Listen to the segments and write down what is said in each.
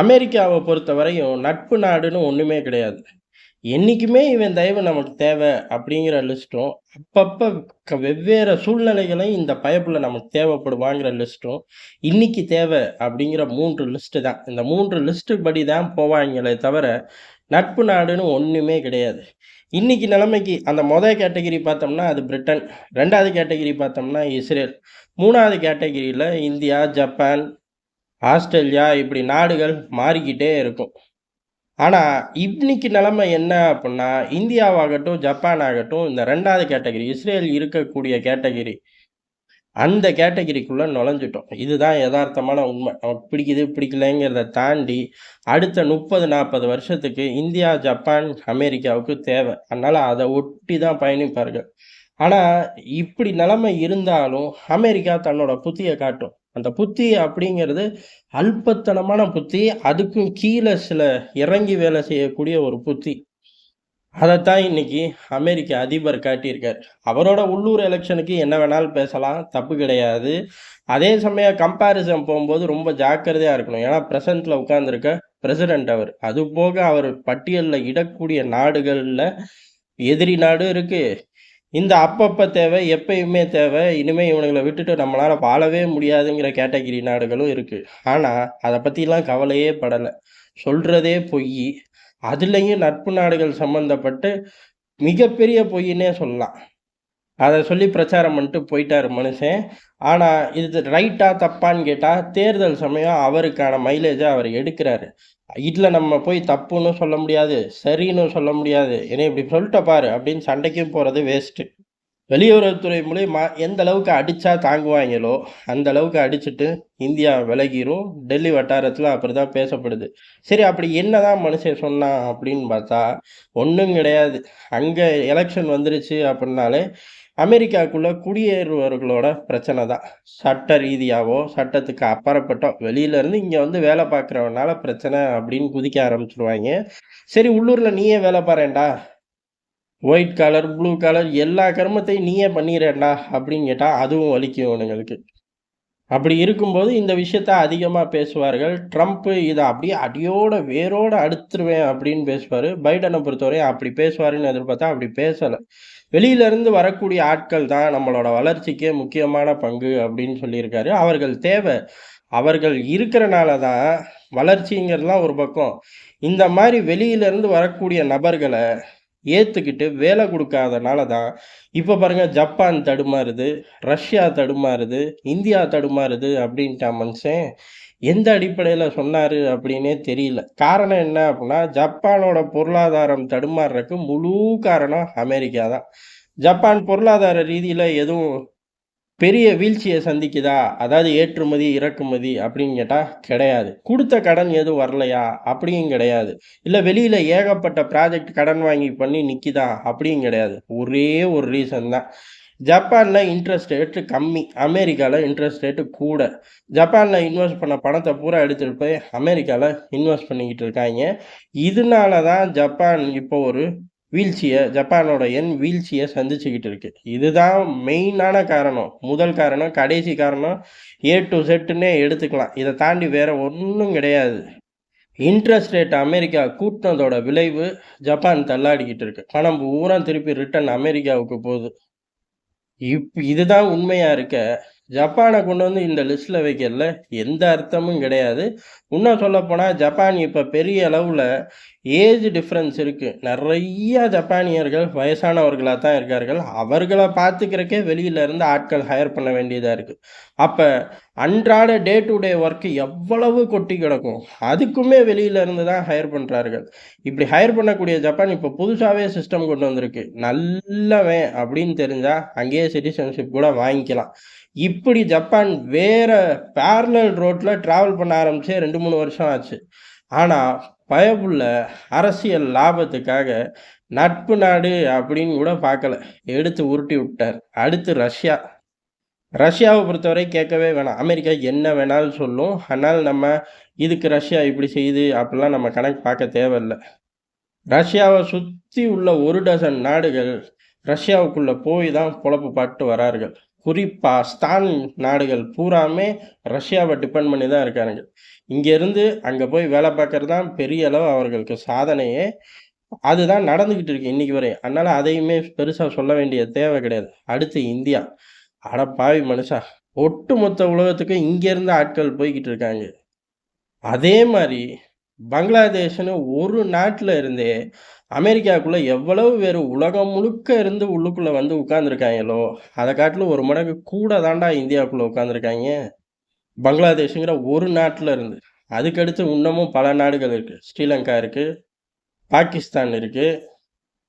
அமெரிக்காவை பொறுத்தவரையும் நட்பு நாடுன்னு ஒன்றுமே கிடையாது. என்றைக்குமே இவன் தயவு நமக்கு தேவை அப்படிங்கிற லிஸ்ட்டும், அப்பப்போ க வெவ்வேறு சூழ்நிலைகளையும் இந்த பயப்பில் நமக்கு தேவைப்படுவாங்கிற லிஸ்ட்டும், இன்னைக்கு தேவை அப்படிங்கிற மூன்று லிஸ்ட்டு தான். இந்த மூன்று லிஸ்ட்டு படி தான் போவாங்களே தவிர, நட்பு நாடுன்னு ஒன்றுமே கிடையாது. இன்னைக்கு நிலைமைக்கு அந்த மொதல் கேட்டகிரி பார்த்தோம்னா அது பிரிட்டன், ரெண்டாவது கேட்டகிரி பார்த்தோம்னா இஸ்ரேல், மூணாவது கேட்டகிரியில் இந்தியா, ஜப்பான், ஆஸ்திரேலியா இப்படி நாடுகள் மாறிக்கிட்டே இருக்கும். ஆனால் இன்னைக்கு நிலமை என்ன அப்படின்னா இந்தியாவாகட்டும், ஜப்பான் ஆகட்டும் இந்த ரெண்டாவது கேட்டகரி இஸ்ரேல் இருக்கக்கூடிய கேட்டகரி, அந்த கேட்டகிரிக்குள்ளே நுழைஞ்சிட்டோம் இதுதான் எதார்த்தமான உண்மை. நமக்கு பிடிக்குது, பிடிக்கலைங்கிறத தாண்டி, அடுத்த 30, 40 வருஷத்துக்கு இந்தியா, ஜப்பான், அமெரிக்காவுக்கு தேவை. அதனால் அதை ஒட்டி தான் பயணிப்பார்கள். ஆனால் இப்படி நிலைமை இருந்தாலும், அமெரிக்கா தன்னோட புத்தியை காட்டும். அந்த புத்தி அப்படிங்கிறது அல்பத்தனமான புத்தி. அதுக்கும் கீழே சில இறங்கி வேலை செய்யக்கூடிய ஒரு புத்தி. அதைத்தான் இன்னைக்கு அமெரிக்க அதிபர் காட்டியிருக்கார். அவரோட உள்ளூர் எலெக்ஷனுக்கு என்ன வேணாலும் பேசலாம். தப்பு கிடையாது. அதே சமயம் கம்பேரிசன் போகும்போது ரொம்ப ஜாக்கிரதையாக இருக்கணும். ஏன்னா, பிரசன்ட்ல உட்காந்துருக்க பிரசிடென்ட் அவர். அது போக அவர் பட்டியலில் இடக்கூடிய நாடுகளில் எதிரி நாடும் இருக்குது இந்த அப்பப்போ தேவை, எப்பயுமே தேவை, இனிமேல் இவனுங்களை விட்டுட்டு நம்மளால் வாழவே முடியாதுங்கிற கேட்டகிரி நாடுகளும் இருக்குது ஆனால் அதை பற்றிலாம் கவலையே படலை. சொல்கிறதே பொய். அதுலேயும் நட்பு நாடுகள் சம்மந்தப்பட்டு மிகப்பெரிய பொய்ன்னே சொல்லலாம். அதை சொல்லி பிரச்சாரம் பண்ணிட்டு போயிட்டாரு மனுஷன். ஆனால் இது ரைட்டா, தப்பான்னு கேட்டால் தேர்தல் சமயம் அவருக்கான மைலேஜை அவர் எடுக்கிறாரு இதில் நம்ம போய் தப்புன்னு சொல்ல முடியாது, சரின்னு சொல்ல முடியாது. ஏன்னா இப்படி சொல்லிட்ட பாரு" அப்படின்னு சண்டைக்கும் போகிறது வேஸ்ட்டு. வெளியுறவுத்துறை மூலியமா எந்த அளவுக்கு அடித்தா தாங்குவாங்களோ அந்த அளவுக்கு அடிச்சுட்டு இந்தியா விலகிரும். டெல்லி வட்டாரத்தில் அப்படி தான் பேசப்படுது. சரி அப்படி என்னதான் மனுஷன் சொன்னான் அப்படின்னு பார்த்தா, ஒன்றும் கிடையாது. அங்கே எலெக்ஷன் வந்துருச்சு அப்படின்னாலே, அமெரிக்காவுக்குள்ளே குடியேறுபவர்களோட பிரச்சனை தான். சட்ட ரீதியாகவோ சட்டத்துக்கு அப்பாற்பட்டோ, வெளியிலேருந்து இங்கே வந்து வேலை பார்க்குறவனால பிரச்சனை அப்படின்னு குதிக்க ஆரம்பிச்சிடுவாங்க சரி உள்ளூரில் நீயே வேலை பாருண்டா ஒயிட் கலர் ப்ளூ கலர் எல்லா கருமத்தையும் நீயே பண்ணிடுறேன்டா அப்படின்னு கேட்டால் அதுவும் வலிக்கும் இவனுங்களுக்கு. அப்படி இருக்கும்போது இந்த விஷயத்த அதிகமாக பேசுவார்கள். ட்ரம்ப்பு இதை அப்படியே அடியோட, வேரோடு அடுத்துருவேன் அப்படின்னு பேசுவார் பைடனை பொறுத்தவரையும் அப்படி பேசுவாருன்னு எதிர்பார்த்தா அப்படி பேசலை வெளியிலேருந்து வரக்கூடிய ஆட்கள் தான் நம்மளோட வளர்ச்சிக்கே முக்கியமான பங்கு அப்படின்னு சொல்லியிருக்காரு. அவர்கள் தேவை. அவர்கள் இருக்கிறனால தான் வளர்ச்சிங்கிறதுலாம் ஒரு பக்கம். இந்த மாதிரி வெளியிலேருந்து வரக்கூடிய நபர்களை ஏற்றுக்கிட்டு வேலை கொடுக்காதனால தான், இப்போ பாருங்க ஜப்பான் தடுமாறுது, ரஷ்யா தடுமாறுது, இந்தியா தடுமாறுது அப்படின்ட்டான் மனுஷன். எந்த அடிப்படையில் சொன்னார் அப்படின்னே தெரியல. காரணம் என்ன அப்படின்னா, ஜப்பானோட பொருளாதாரம் தடுமாறுறதுக்கு முழு காரணம் அமெரிக்கா தான். ஜப்பான் பொருளாதார ரீதியில் எதுவும் பெரிய வீழ்ச்சியை சந்திக்குதா? அதாவது ஏற்றுமதி, இறக்குமதி அப்படின்னு கேட்டால் கிடையாது. கொடுத்த கடன் எதுவும் வரலையா? அப்படியும் கிடையாது. இல்லை வெளியில் ஏகப்பட்ட ப்ராஜெக்ட் கடன் வாங்கி பண்ணி நிற்கிதா அப்படியும் கிடையாது. ஒரே ஒரு ரீசன் தான். ஜப்பானில் இன்ட்ரெஸ்ட் ரேட்டு கம்மி. அமெரிக்காவில் இன்ட்ரெஸ்ட் ரேட்டு கூட. ஜப்பானில் இன்வெஸ்ட் பண்ண பணத்தை பூரா எடுத்துகிட்டு போய் அமெரிக்காவில் இன்வெஸ்ட் பண்ணிக்கிட்டு இருக்காங்க இதனால தான் ஜப்பான் இப்போ ஒரு வீழ்ச்சியை ஜப்பானோட எண் வீழ்ச்சியை சந்திச்சுக்கிட்டு இருக்கு. இதுதான் மெயினான காரணம். முதல் காரணம், கடைசி காரணம் ஏ டு செட்டுன்னே எடுத்துக்கலாம். இதை தாண்டி வேற ஒன்றும் கிடையாது. இன்ட்ரெஸ்ட் ரேட் அமெரிக்கா கூட்டினதோட விளைவு ஜப்பான் தள்ளாடிக்கிட்டு இருக்கு. பணம் பூரா திருப்பி ரிட்டர்ன் அமெரிக்காவுக்கு போகுது. இப் இதுதான் உண்மையா இருக்க, ஜப்பானை கொண்டு வந்து இந்த லிஸ்ட்ல வைக்கல எந்த அர்த்தமும் கிடையாது. இன்னும் சொல்லப்போனால் ஜப்பான் இப்ப பெரிய அளவுல ஏஜ் டிஃப்ரென்ஸ் இருக்குது நிறைய ஜப்பானியர்கள் வயசானவர்களாக தான் இருக்கார்கள். அவர்கள பார்த்துக்கிறக்கே வெளியில இருந்து ஆட்கள் ஹையர் பண்ண வேண்டியதாக இருக்குது அப்போ அன்றாட டே டு டே ஒர்க்கு எவ்வளவு கொட்டி கிடக்கும். அதுக்குமே வெளியில இருந்து தான் ஹையர் பண்ணுறார்கள் இப்படி ஹையர் பண்ணக்கூடிய ஜப்பான் இப்போ புதுசாகவே சிஸ்டம் கொண்டு வந்திருக்கு. நல்லவன் அப்படின்னு தெரிஞ்சால் அங்கேயே சிட்டிசன்ஷிப் கூட வாங்கிக்கலாம். இப்படி ஜப்பான் வேற பேரலல் ரோட்டில் ட்ராவல் பண்ண ஆரம்பிச்சே 2, 3 வருஷம் ஆச்சு. ஆனால் பயப்புள்ள அரசியல் லாபத்துக்காக நட்பு நாடு அப்படின்னு கூட பார்க்கல. எடுத்து உருட்டி விட்டார். அடுத்து ரஷ்யா. ரஷ்யாவை பொறுத்தவரை கேட்கவே வேணாம். அமெரிக்கா என்ன வேணாலும் சொல்லும். ஆனால் நம்ம இதுக்கு ரஷ்யா இப்படி செய்யுது அப்படிலாம் நம்ம கணக்கு பார்க்க தேவையில்லை ரஷ்யாவை சுற்றி உள்ள ஒரு டசன் நாடுகள் ரஷ்யாவுக்குள்ளே போய் தான் பொழப்பு பாட்டு வரார்கள். குறிப்பாக ஸ்தான் நாடுகள் பூராமே ரஷ்யாவை டிபெண்ட் பண்ணி தான் இருக்காருங்க இங்கேருந்து அங்கே போய் வேலை பார்க்கறது தான் பெரிய அளவு அவர்களுக்கு சாதனையே. அதுதான் நடந்துக்கிட்டு இருக்கு இன்னைக்கு வரையும். அதனால் அதையுமே பெருசாக சொல்ல வேண்டிய தேவை கிடையாது. அடுத்து இந்தியா. அட பாவி மனுஷா! ஒட்டுமொத்த உலகத்துக்கும் இங்கேருந்து ஆட்கள் போய்கிட்டு இருக்காங்க. அதே மாதிரி பங்களாதேஷ்னு ஒரு நாட்டில் இருந்தே அமெரிக்காவுக்குள்ளே எவ்வளவு பேர் உலகம் முழுக்க இருந்து உள்ளுக்குள்ளே வந்து உட்காந்துருக்காங்களோ அதை காட்டிலும் ஒரு மடங்கு கூட தாண்டா இந்தியாவுக்குள்ளே உட்காந்துருக்காங்க பங்களாதேஷுங்கிற ஒரு நாட்டில் இருந்து. அதுக்கடுத்து இன்னமும் பல நாடுகள் இருக்குது ஸ்ரீலங்கா இருக்கு. பாகிஸ்தான் இருக்குது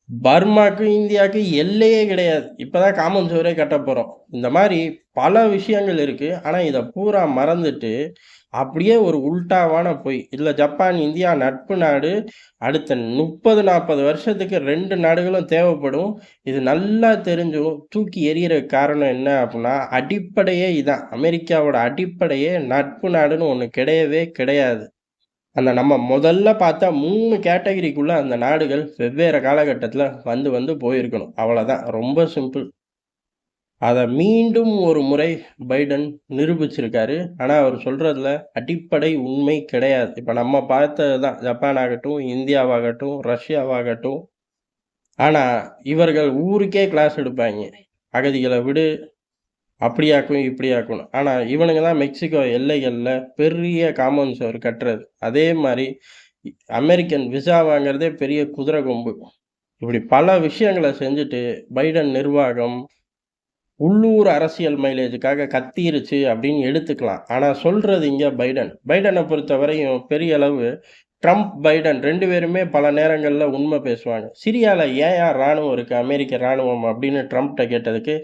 பர்மாக்கும், இந்தியாவுக்கும் எல்லையே கிடையாது. இப்போதான் காமன் சுவரே போகிறோம் இந்த மாதிரி பல விஷயங்கள் இருக்குது ஆனால் இதை பூரா மறந்துட்டு, அப்படியே ஒரு உல்டாவான பொய். இல்லை ஜப்பான், இந்தியா நட்பு நாடு. அடுத்த 30, 40 வருஷத்துக்கு ரெண்டு நாடுகளும் தேவைப்படும். இது நல்லா தெரிஞ்சும் தூக்கி எறிகிற காரணம் என்ன அப்படின்னா அடிப்படையே இதான். அமெரிக்காவோட அடிப்படையே நட்பு நாடுன்னு ஒன்று கிடையவே கிடையாது. அந்த நம்ம முதல்ல பார்த்தா மூணு கேட்டகிரிக்குள்ளே அந்த நாடுகள் வெவ்வேறு காலகட்டத்தில் வந்து வந்து போயிருக்கணும். அவ்வளோதான் ரொம்ப சிம்பிள். அதை மீண்டும் ஒரு முறை பைடன் நிரூபிச்சிருக்காரு. ஆனால் அவர் சொல்கிறதுல அடிப்படை உண்மை கிடையாது. இப்போ நம்ம பார்த்தது தான். ஜப்பான் ஆகட்டும், இந்தியாவாகட்டும், ரஷ்யாவாகட்டும். ஆனால் இவர்கள் ஊருக்கே கிளாஸ் எடுப்பாங்க அகதிகளை விடு. அப்படியாக்கும், இப்படியாக்கும் ஆனால் இவனுங்க தான் மெக்சிகோ எல்லைகளில் பெரிய காம்பவுண்ட் சுவர் கட்டுறது. அதே மாதிரி அமெரிக்கன் விசா வாங்குறதே பெரிய குதிரை கொம்பு. இப்படி பல விஷயங்கள செஞ்சுட்டு பைடன் நிர்வாகம் உள்ளூர் அரசியல் மைலேஜுக்காக கத்திருச்சு அப்படின்னு எடுத்துக்கலாம். ஆனால் சொல்கிறது இங்கே பைடன். பைடன பொறுத்தவரையும் பெரிய அளவு ட்ரம்ப், பைடன் ரெண்டு பேருமே பல நேரங்களில் உண்மை பேசுவாங்க. சிரியாவில் ஏன் யார் ராணுவம் இருக்குது அமெரிக்க ராணுவம் அப்படின்னு ட்ரம்ப்கிட்ட கேட்டதுக்கு,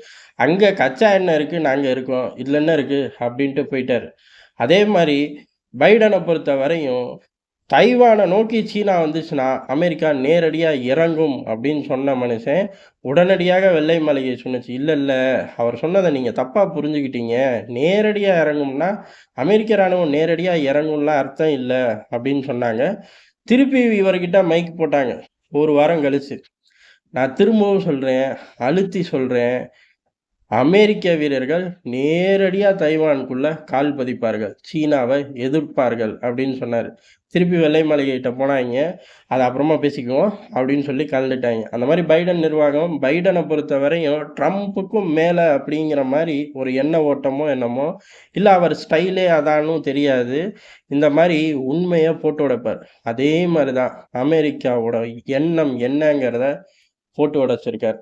அங்கே கச்சா எண்ணெய் இருக்குது நாங்கள் இருக்கோம். இதில் என்ன இருக்குது அப்படின்ட்டு போயிட்டார் அதே மாதிரி பைடனை பொறுத்த பொறுத்தவரையும் தைவான நோக்கி சீனா வந்துச்சுன்னா, அமெரிக்கா நேரடியாக இறங்கும் அப்படின்னு சொன்ன மனுஷன், உடனடியாக வெள்ளை மாளிகை சொன்னுச்சு. இல்லை இல்லை அவர் சொன்னதை நீங்கள் தப்பாக புரிஞ்சுக்கிட்டீங்க. நேரடியாக இறங்கும்னா, அமெரிக்க ராணுவம் நேரடியாக இறங்கும்லாம் அர்த்தம் இல்லை அப்படின்னு சொன்னாங்க. திருப்பி இவர்கிட்ட மைக் போட்டாங்க. ஒரு வாரம் கழிச்சு. நான் திரும்பவும் சொல்கிறேன் அழுத்தி சொல்கிறேன் அமெரிக்க வீரர்கள் நேரடியாக தைவானுக்குள்ளே கால் பதிப்பார்கள். சீனாவை எதிர்ப்பார்கள் அப்படின்னு சொன்னார் திருப்பி வெள்ளை மாளிகைகிட்ட போனாய்ங்க. அதை அப்புறமா பேசிக்குவோம் அப்படின்னு சொல்லி கலந்துட்டாங்க அந்த மாதிரி பைடன் நிர்வாகம் பைடன பொறுத்தவரையும் ட்ரம்ப்புக்கும் மேலே அப்படிங்கிற மாதிரி ஒரு எண்ண ஓட்டமோ என்னமோ, இல்லை அவர் ஸ்டைலே அதானும் தெரியாது. இந்த மாதிரி உண்மையை போட்டு உடைப்பார். அதே மாதிரி தான் அமெரிக்காவோட எண்ணம் என்னங்கிறத போட்டு உடைச்சிருக்கார்.